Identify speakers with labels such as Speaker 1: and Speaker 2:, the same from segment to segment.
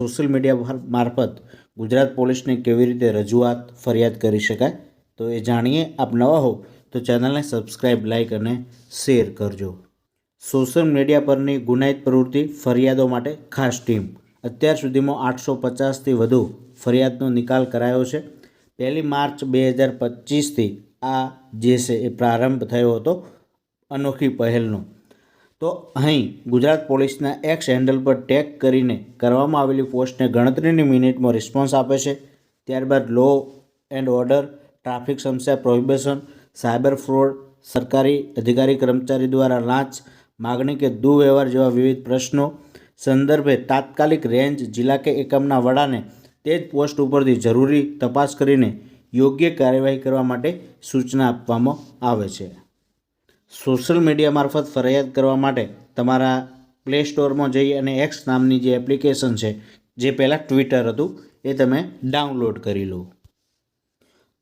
Speaker 1: Social media મારફત ગુજરાત પોલીસને કેવી રીતે રજૂઆત ફરિયાદ કરી શકાય તો એ જાણીએ. આપ નવા હો તો ચેનલને સબસ્ક્રાઈબ લાઈક અને શેર કરજો. સોશિયલ મીડિયા પરની ગુનાહિત પ્રવૃત્તિ ફરિયાદો માટે ખાસ ટીમ. અત્યાર સુધીમાં આઠસો પચાસથી વધુ ફરિયાદનો નિકાલ કરાયો છે. પહેલી માર્ચ બે હજાર પચીસથી આ જે છે એ પ્રારંભ થયો હતો અનોખી પહેલનો. તો અહીં ગુજરાત પોલીસના એક્સ હેન્ડલ પર ટેગ કરીને કરવામાં આવેલી પોસ્ટને ગણતરીની મિનિટમાં રિસ્પોન્સ આપે છે. ત્યારબાદ લો એન્ડ ઓર્ડર ટ્રાફિક સમસ્યા પ્રોહિબિશન સાયબર ફ્રોડ સરકારી અધિકારી કર્મચારી દ્વારા લાંચ, માગણી કે દુર્વ્યવહાર જેવા વિવિધ પ્રશ્નો, સંદર્ભે તાત્કાલિક રેન્જ, જિલ્લા કે એકમના વડાને તે જ પોસ્ટ ઉપરથી જરૂરી તપાસ કરીને યોગ્ય કાર્યવાહી કરવા માટે સૂચના આપવામાં આવે છે. સોશિયલ મીડિયા મારફત ફરિયાદ કરવા માટે તમારા પ્લે સ્ટોરમાં જઈ અને એક્સ નામની જે એપ્લિકેશન છે, જે પહેલાં ટ્વિટર હતું, એ તમે ડાઉનલોડ કરી લો.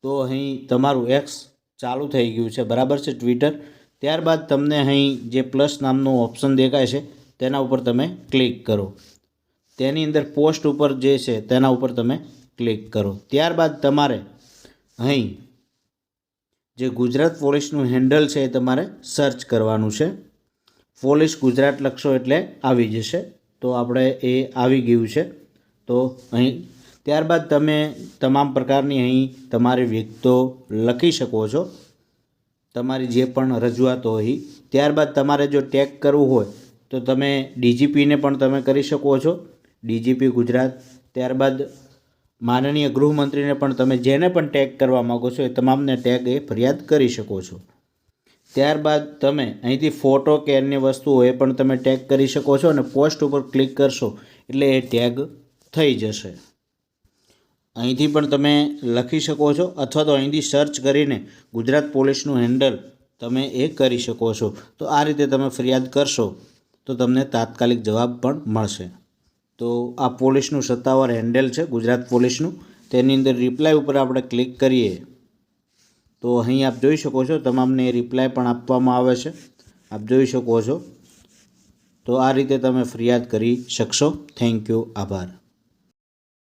Speaker 1: તો અહીં તમારું એક્સ ચાલુ થઈ ગયું છે, બરાબર છે ટ્વિટર ત્યારબાદ તમને અહીં જે પ્લસ નામનું ઓપ્શન દેખાય છે, તેના ઉપર તમે ક્લિક કરો. તેની અંદર પોસ્ટ ઉપર જે છે, તેના ઉપર તમે ક્લિક કરો. ત્યારબાદ તમારે અહીં જે ગુજરાત પોલીસનું હેન્ડલ છે એ તમારે સર્ચ કરવાનું છે. પોલીસ ગુજરાત લખશો એટલે આવી જશે. તો આપણે એ આવી ગયું છે. તો અહીં ત્યારબાદ તમે તમામ પ્રકારની અહીં તમારી વિગતો લખી શકો છો. તમારી જે પણ રજૂઆતો હોય ત્યારબાદ તમારે જો ટેગ કરવું હોય તો તમે ડીજીપીને પણ તમે કરી શકો છો. ડીજીપી ગુજરાત. ત્યારબાદ માનનીય ગૃહમંત્રીને પણ તમે જેને પણ ટેગ કરવા માગો છો એ તમામને ટેગ એ ફરિયાદ કરી શકો છો. ત્યારબાદ તમે અહીંથી ફોટો કે અન્ય વસ્તુઓ એ પણ તમે ટેગ કરી શકો છો અને પોસ્ટ ઉપર ક્લિક કરશો એટલે એ ટેગ થઈ જશે. અહીંથી પણ તમે લખી શકો છો અથવા તો અહીંથી સર્ચ કરીને ગુજરાત પોલીસનું હેન્ડલ તમે એ કરી શકો છો. તો આ રીતે તમે ફરિયાદ કરશો તો તમને તાત્કાલિક જવાબ પણ મળશે. તો આ પોલીસનું સત્તાવાર હેન્ડલ છે, ગુજરાત પોલીસનું. તેની અંદર રિપ્લાય ઉપર આપણે ક્લિક કરીએ. તો અહીં આપ જોઈ શકો છો, તમામને રિપ્લાય પણ આપવામાં આવે છે. આપ જોઈ શકો છો. તો આ રીતે તમે ફરિયાદ કરી શકશો. થેન્ક યુ આભાર.